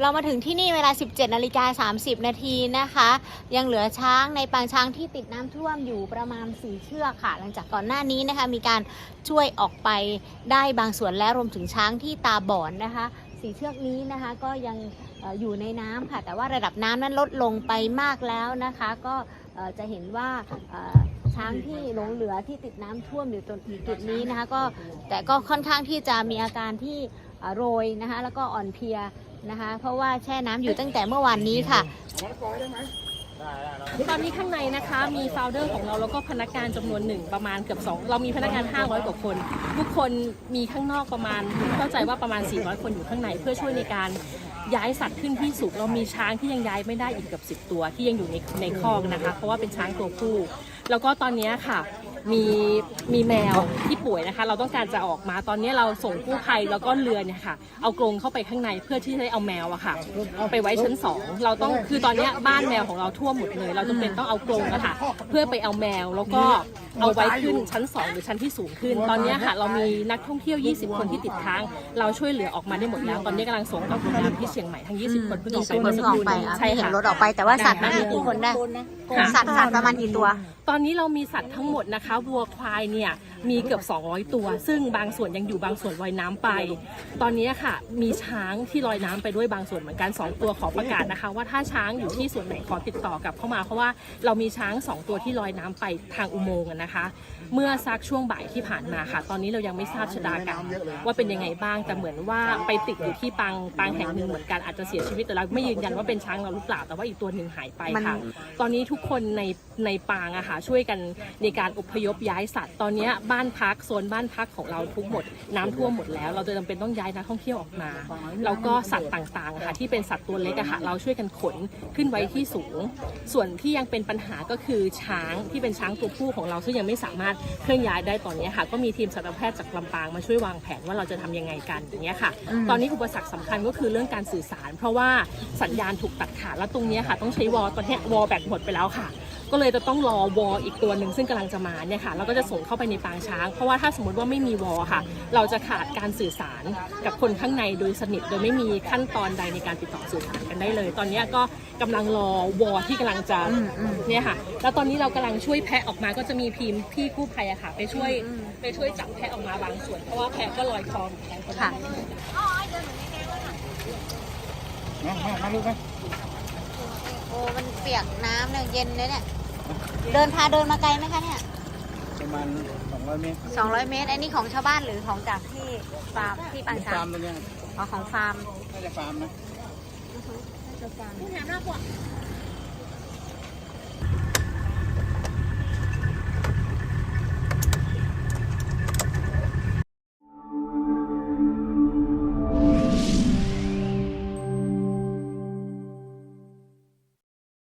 เรามาถึงที่นี่เวลา 17นาฬิกา30 นาทีนะคะ ยังเหลือช้างในปางช้างที่ติดน้ำท่วมอยู่ประมาณ4เชือกค่ะ หลังจากก่อนหน้านี้นะคะ มีการช่วยออกไปได้บางส่วนแล้วรวมถึงช้างที่ตาบอดนนะคะสีเชือกนี้นะคะก็ยังอยู่ในน้ำค่ะ แต่ว่าระดับน้ำนั้นลดลงไปมากแล้วนะคะ ก็จะเห็นว่าช้างที่หลงเหลือที่ติดน้ำท่วมอยู่ตรงจุดนี้นะคะ ก็แต่ก็ค่อนข้างที่จะมีอาการที่โรยนะคะ แล้วก็อ่อนเพลีย นะคะ เพราะว่าแช่น้ำอยู่ตั้งแต่เมื่อวานนี้ค่ะ ตอนนี้ข้างในนะคะมีโฟลเดอร์ของเราแล้วก็พนักงานจำนวนหนึ่งประมาณเกือบ2เรามีพนักงาน 500 กว่าคน ทุกคนมีข้างนอกประมาณเข้าใจว่าประมาณ 400 คนอยู่ข้างในเพื่อช่วยในการย้ายสัตว์ขึ้นที่สูงเรามีช้างที่ยังย้ายไม่ได้อีกเกือบ10 ตัวที่ยังอยู่ในในคอกนะคะ เพราะว่าเป็นช้างตัวผู้แล้วก็ตอนนี้ค่ะ มีมีแมวที่ป่วยนะคะ เราต้องการจะออกมาตอนนี้เราส่งกู้ภัยแล้วก็เรือเนี่ยค่ะ เอากรงเข้าไปข้างในเพื่อที่จะได้เอาแมวอะค่ะ ไปไว้ชั้นสองเราต้องคือตอนเนี้ยบ้านแมวของเราท่วมหมดเลย เราจำเป็นต้องเอากรงอะค่ะเพื่อไปเอาแมวแล้วก็เอาไว้ขึ้นชั้น 2 หรือชั้นที่สูงขึ้น ตอนเนี้ยค่ะ เรามีนักท่องเที่ยว 20 คนที่ติดค้าง เราช่วยเหลือออกมาได้หมดแล้ว ตอนนี้กำลังส่งกับโรงแรมที่เชียงใหม่ทั้ง 20 คนเพิ่งออกไปคนเมื่อสักอคอกรู่ไปนี้อะใช่ไม่เห็นค่ะรถออกไปแต่ว่าสัตว์ได้มีกี่คนได้ค่ะสัตว์สัตว์ประมาณกี่ตัว ตอนนี้เรามีสัตว์ทั้งหมดนะคะวัวควายเนี่ยมีเกือบ 200 ตัว ซึ่งบางส่วนยังอยู่บางส่วนลอยน้ำไป ตอนนี้ค่ะมีช้างที่ลอยน้ำไปด้วยบางส่วนเหมือนกัน 2 ตัวขอประกาศนะคะ ว่าถ้าช้างอยู่ที่ส่วนไหนขอติดต่อกลับเข้ามาเพราะว่าเรามีช้าง 2 ตัวที่ลอยน้ำไปทางอุโมงค์อะนะคะ เมื่อซักช่วงบ่ายที่ผ่านมาค่ะ ตอนนี้เรายังไม่ทราบชะตากรรมว่าเป็นยังไงบ้างแต่เหมือนว่าไปติดอยู่ที่ปางปางแห่งหนึ่งเหมือนกันอาจจะเสียชีวิตแต่เราไม่ยืนยันว่าเป็นช้างเราหรือเปล่าแต่ว่าอีกตัวหนึ่งหายไปค่ะ ตอนนี้ทุกคนในในปางอะค่ะช่วยกันในการอพยพย้ายสัตว์ ตอนเนี้ยบ้านพักโซนบ้านพักของเราทุกหมดน้ำท่วมหมดแล้ว เราจะจำเป็นต้องย้ายนักท่องเที่ยวออกมา แล้วก็สัตว์ต่างๆอะค่ะที่เป็นสัตว์ตัวเล็กอะค่ะเราช่วยกันขนขึ้นไว้ที่สูง ส่วนที่ยังเป็นปัญหาก็คือช้างที่เป็นช้างตัวผู้ของเราซึ่งยังไม่สามารถเคลื่อนย้ายได้ตอนเนี้ยค่ะ ก็มีทีมสัตวแพทย์จากลำปางมาช่วยวางแผนว่าเราจะทำยังไงกันอย่างเงี้ยค่ะ ตอนนี้อุปสรรคสำคัญก็คือเรื่องการสื่อสาร เพราะว่าสัญญาณถูกตัดขาดแล้วตรงเนี้ยค่ะ ต้องใช้วอลตอนเนี้ยวอลแบตหมดไปแล้วค่ะ ก็เลยจะต้องรอวอลอีกตัวหนึ่งซึ่งกำลังจะมาเนี่ยค่ะเราก็จะส่งเข้าไปในปางช้าง เพราะว่าถ้าสมมติว่าไม่มีวอลค่ะ เราจะขาดการสื่อสารกับคนข้างในโดยสนิทโดยไม่มีขั้นตอนใดในการติดต่อสื่อสารกันได้เลย ตอนเนี้ยก็กำลังรอวอลที่กำลังจะเนี่ยค่ะแล้วตอนนี้เรากำลังช่วยแพะออกมาก็จะมีทีมพี่กู้ภัยอะค่ะ ไปช่วยไปช่วยจับแพะออกมาบางส่วน เพราะว่าแพะก็ลอยคอเหมือนกันค่ะมามามาลูกไหมโอ้มันเปียกน้ำเนี่ยเย็นเลยเนี่ย เดินพาเดินมาไกลไหมคะเนี่ย ประมาณ200เมตร200 เมตร อันนี้ของชาวบ้านหรือของจากที่ฟาร์มที่ปางช้าฟางร์มตรงเนี้ยอ๋อของฟาร์มน่าจะฟาร์มนะ